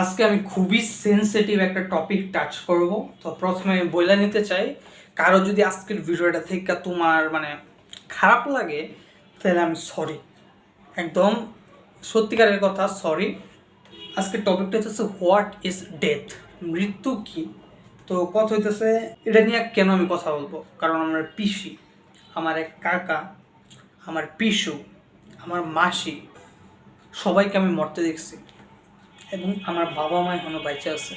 আজকে আমি খুবই সেনসিটিভ একটা টপিক টাচ করব। তো প্রথমে আমি বলে নিতে চাই, কারও যদি আজকের ভিডিওটা থেকে তোমার মানে খারাপ লাগে, তাহলে আমি সরি একদম সত্যিকারের কথা সরি আজকের টপিকটা হচ্ছে হোয়াট ইজ ডেথ মৃত্যু কি? তো কথা হইতেছে, এটা নিয়ে কেন আমি কথা বলব? কারণ আমার পিসি, আমার এক কাকা, আমার পিসু, আমার মাসি, সবাইকে আমি মরতে দেখছি। এবং আমার বাবা মা এখনও বাইচে আছে।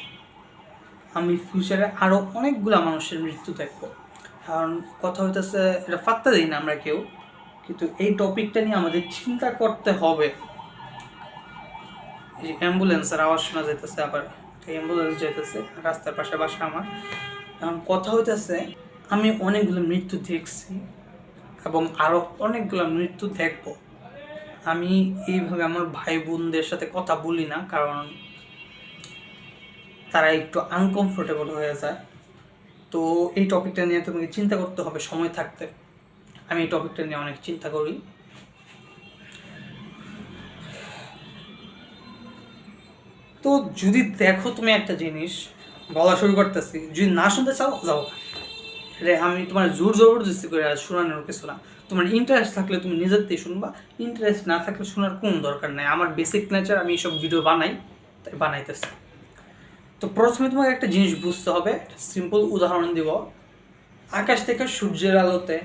আমি ফিউচারে আরও অনেকগুলা মানুষের মৃত্যু দেখব। কারণ কথা হইতেছে, এটা ফাত্তা দিই না আমরা কেউ। কিন্তু এই টপিকটা নিয়ে আমাদের চিন্তা করতে হবে। এই অ্যাম্বুলেন্সের আওয়াজ শোনা যাইতেছে আবার। অ্যাম্বুলেন্স যাইতেছে, রাস্তার পাশে বাসা আমার। কারণ কথা হইতেছে, আমি অনেকগুলো মৃত্যু দেখছি এবং আরও অনেকগুলো মৃত্যু দেখব। আমি এইভাবে আমার ভাই বোনদের সাথে কথা বলি না, কারণ তারা একটু আনকমফোর্টেবল হয়ে যায়। তো এই টপিকটা নিয়ে তোমাকে চিন্তা করতে হবে, সময় থাকতে। আমি এই টপিকটা নিয়ে অনেক চিন্তা করি। তো যদি দেখো তুমি একটা জিনিস, বলা শুরু করতেছি, যদি না শুনতে চাও, যাও। রে, আমি তোমার জোর জবরদস্তি করে আর শোনানোর কিছু না। তোমার ইন্টারেস্ট থাকলে তুমি নিজের থেকে শুনবা। ইন্টারেস্ট না থাকলে শোনার কোনো দরকার নেই। আমার বেসিক নেচার আমি এইসব ভিডিও বানাই, তাই বানাইতেছি। তো প্রথমে তোমাকে একটা জিনিস বুঝতে হবে সিম্পল উদাহরণ দিব। আকাশ থেকে সূর্যের আলোতে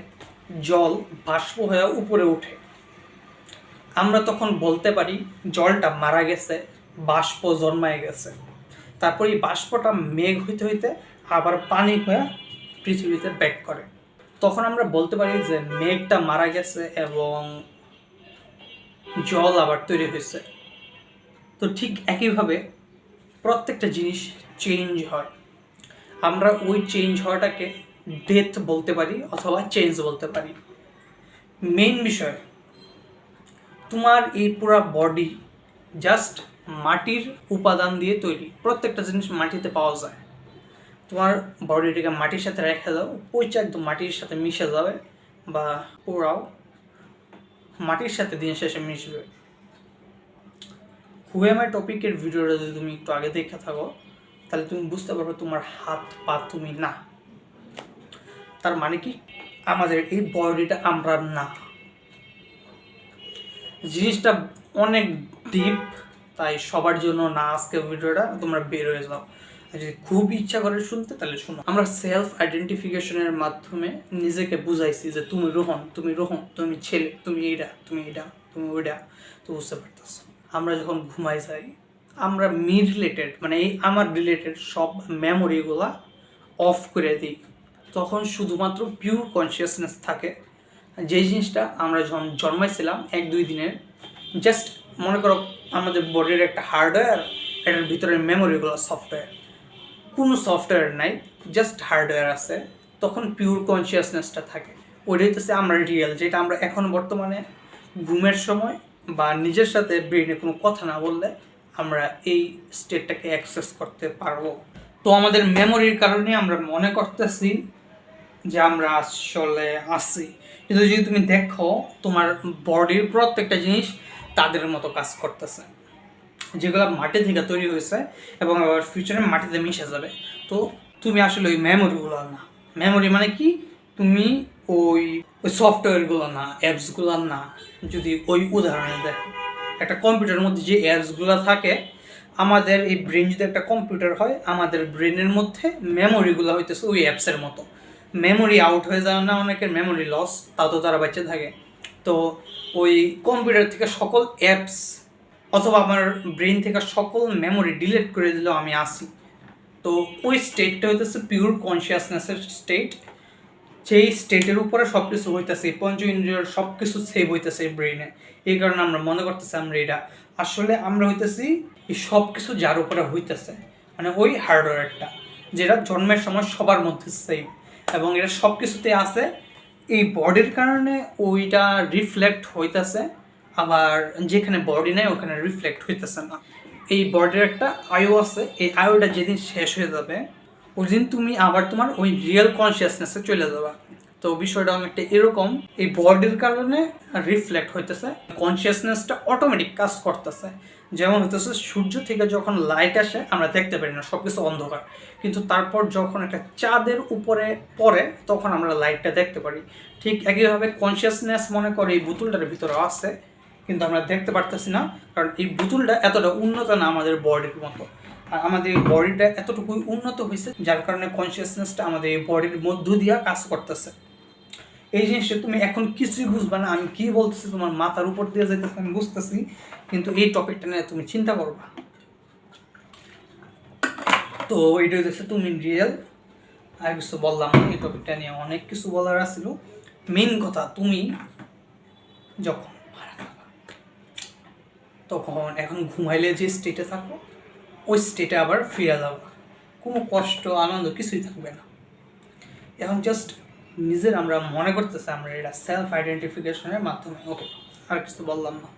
জল বাষ্প হয়ে উপরে ওঠে। আমরা তখন বলতে পারি, জলটা মারা গেছে, বাষ্প জন্মায় গেছে। তারপর এই বাষ্পটা মেঘ হইতে হইতে আবার পানি হয়ে পৃথিবীতে ব্যাক করে। তখন আমরা বলতে পারি যে মেঘটা মারা গেছে এবং জল আবার তৈরি হয়েছে। তো ঠিক একইভাবে প্রত্যেকটা জিনিস চেঞ্জ হয়। আমরা ওই চেঞ্জ হওয়াটাকে ডেথ বলতে পারি অথবা চেঞ্জ বলতে পারি। মেইন বিষয়, তোমার এই পুরো বডি জাস্ট মাটির উপাদান দিয়ে তৈরি। প্রত্যেকটা জিনিস মাটিতে পাওয়া যায়। তোমার বডিটাকে মাটির সাথে রেখে দাও ওইটা একদম মাটির সাথে মিশে যাবে বা পোড়াও, মাটির সাথে দিন শেষে মিশবে। হুএমআই টপিকের ভিডিওটা যদি তুমি একটু আগে দেখে থাকো, তাহলে তুমি বুঝতে পারবে তোমার হাত পা তুমি না। তার মানে কি? আমাদের এই বডিটা আমরা না। জিনিসটা অনেক ডিপ তাই সবার জন্য না আজকে ভিডিওটা তোমরা বের হয়ে যাও। যদি খুব ইচ্ছা করে শুনতে, তাহলে শোনো। আমরা সেলফ আইডেন্টিফিকেশনের মাধ্যমে নিজেকে বুঝাইছি যে তুমি রোহন তুমি রোহন, তুমি ছেলে, তুমি এইটা তুমি এইটা তুমি ওইটা তো বুঝতে পারতেছ। আমরা যখন ঘুমাই যাই, আমরা মি রিলেটেড মানে এই আমার রিলেটেড সব মেমোরিগুলা অফ করে দিই। তখন শুধুমাত্র পিওর কনসিয়াসনেস থাকে। যেই জিনিসটা আমরা যখন জন্মাইছিলাম এক, দুই দিনের জাস্ট মনে করো আমাদের বডির একটা হার্ডওয়্যার এটার ভিতরে মেমোরিগুলো সফটওয়্যার কোনো সফটওয়্যার নাই জাস্ট হার্ডওয়্যার আছে, তখন পিওর কনসিয়াসনেসটা থাকে। ওইটাই হচ্ছে আমরা রিয়েল যেটা আমরা এখন বর্তমানে ঘুমের সময় বা নিজের সাথে ব্রেনে কোনো কথা না বললে আমরা এই স্টেটটাকে অ্যাক্সেস করতে পারব। তো আমাদের মেমোরির কারণে আমরা মনে করতেছি যে আমরা আসলে আসি কিন্তু যদি তুমি দেখো, তোমার বডির প্রত্যেকটা জিনিস তাদের মতো কাজ করতেছে। যেগুলো মাটি থেকে তৈরি হয়েছে এবং আবার ফিউচারে মাটিতে মিশে যাবে। তো তুমি আসলে ওই মেমোরিগুলো না। মেমোরি মানে কি? তুমি ওই ওই সফটওয়্যারগুলো না অ্যাপসগুলো না। যদি ওই উদাহরণে দেখো, একটা কম্পিউটারের মধ্যে যে অ্যাপসগুলো থাকে, আমাদের এই ব্রেন যদি একটা কম্পিউটার হয়, আমাদের ব্রেনের মধ্যে মেমোরিগুলো হইতেছে ওই অ্যাপসের মতো। মেমোরি আউট হয়ে যায় না, অনেকের মেমোরি লস তাও তো তারা বেঁচে থাকে। তো ওই কম্পিউটার থেকে সকল অ্যাপস অথবা আমার ব্রেন থেকে সকল মেমোরি ডিলিট করে দিলেও আমি আসি। তো ওই স্টেটটা হইতেছে পিওর কনসিয়াসনেসের স্টেট সেই স্টেটের উপরে সব কিছু হইতেছে পঞ্চ ইন্দ্রিয়র সব কিছু সেভ হইতেছে ব্রেনে এই কারণে আমরা মনে করতেছি আমরা এটা। আসলে আমরা হইতেছি এই সব কিছু যার উপরে হইতেছে। মানে ওই হার্ডওয়্যারটা যেটা জন্মের সময় সবার মধ্যে সেভ এবং এটা সব কিছুতে আছে। এই বডির কারণে ওইটা রিফ্লেক্ট হইতেছে। আবার যেখানে বডি নেয় ওখানে রিফ্লেক্ট হইতেছে না। এই বডির একটা আয়ু আছে, এই আয়ুটা যেদিন শেষ হয়ে যাবে ওই দিন তুমি আবার তোমার ওই রিয়েল কনসিয়াসনেসে চলে যাবা। তো বিষয়টা অনেকটা এরকম, এই বডির কারণে রিফ্লেক্ট হইতেছে কনসিয়াসনেসটা অটোমেটিক কাজ করতেছে। যেমন হইতেছে, সূর্য থেকে যখন লাইট আসে, আমরা দেখতে পারি না সব কিছু অন্ধকার। কিন্তু তারপর যখন একটা চাঁদের উপরে পড়ে, তখন আমরা লাইটটা দেখতে পারি। ঠিক একইভাবে কনসিয়াসনেস মনে করে এই বোতলটার ভিতরে আছে কিন্তু আমরা দেখতে পারতেছি না, কারণ এই বোতলটা এতটা উন্নত না আমাদের বডির মতো। আর আমাদের এই বডিটা এতটুকুই উন্নত হয়েছে, যার কারণে কনসিয়াসনেসটা আমাদের এই বডির মধ্য দিয়া কাজ করতেছে। এই জিনিসটা তুমি এখন কিছুই বুঝবে না, আমি কি বলতেছি, তোমার মাথার উপর দিয়ে যেতেছে আমি বুঝতেছি, কিন্তু এই টপিকটা নিয়ে তুমি চিন্তা করবা। তো এইটা হচ্ছে তুমি রিয়েল আর কিছু বললাম এই টপিকটা নিয়ে অনেক কিছু বলার আছিল। মেন কথা, তুমি যখন তখন এখন ঘুমাইলে যে স্টেটে থাকব, ওই স্টেটে আবার ফিরে যাব। কোনো কষ্ট, আনন্দ কিছুই থাকবে না। এখন জাস্ট নিজের আমরা মনে করতেছি আমরা এটা সেলফ আইডেন্টিফিকেশনের মাধ্যমে। ওকে আর কিছু বললাম না।